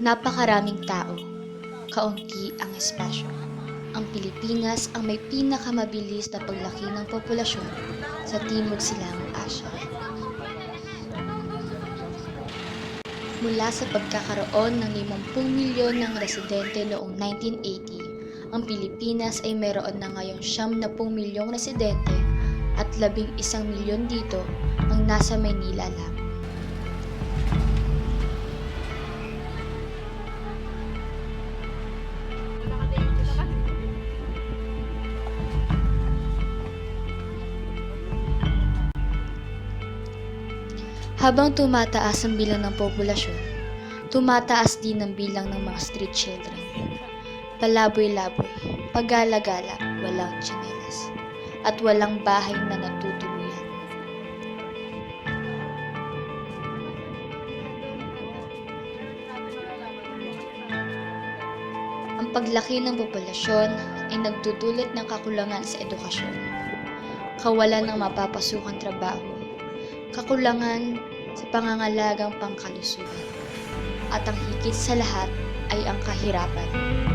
Napakaraming tao, kaunti ang espasyo. Ang Pilipinas ang may pinakamabilis na paglaki ng populasyon sa Timog Silangang Asya. Mula sa pagkakaroon ng 50 milyon ng residente noong 1980, ang Pilipinas ay meron na ngayong 70 milyong residente at 11 milyon dito ang nasa Maynila lang. Habang tumataas ang bilang ng populasyon, tumataas din ang bilang ng mga street children. Palaboy-laboy, pagala-gala, walang tsinelas, at walang bahay na natutuluyan. Ang paglaki ng populasyon ay nagdudulot ng kakulangan sa edukasyon, kawalan ng mapapasukang trabaho, kakulangan sa pangangalagang pangkalusugan, at ang higit sa lahat ay ang kahirapan.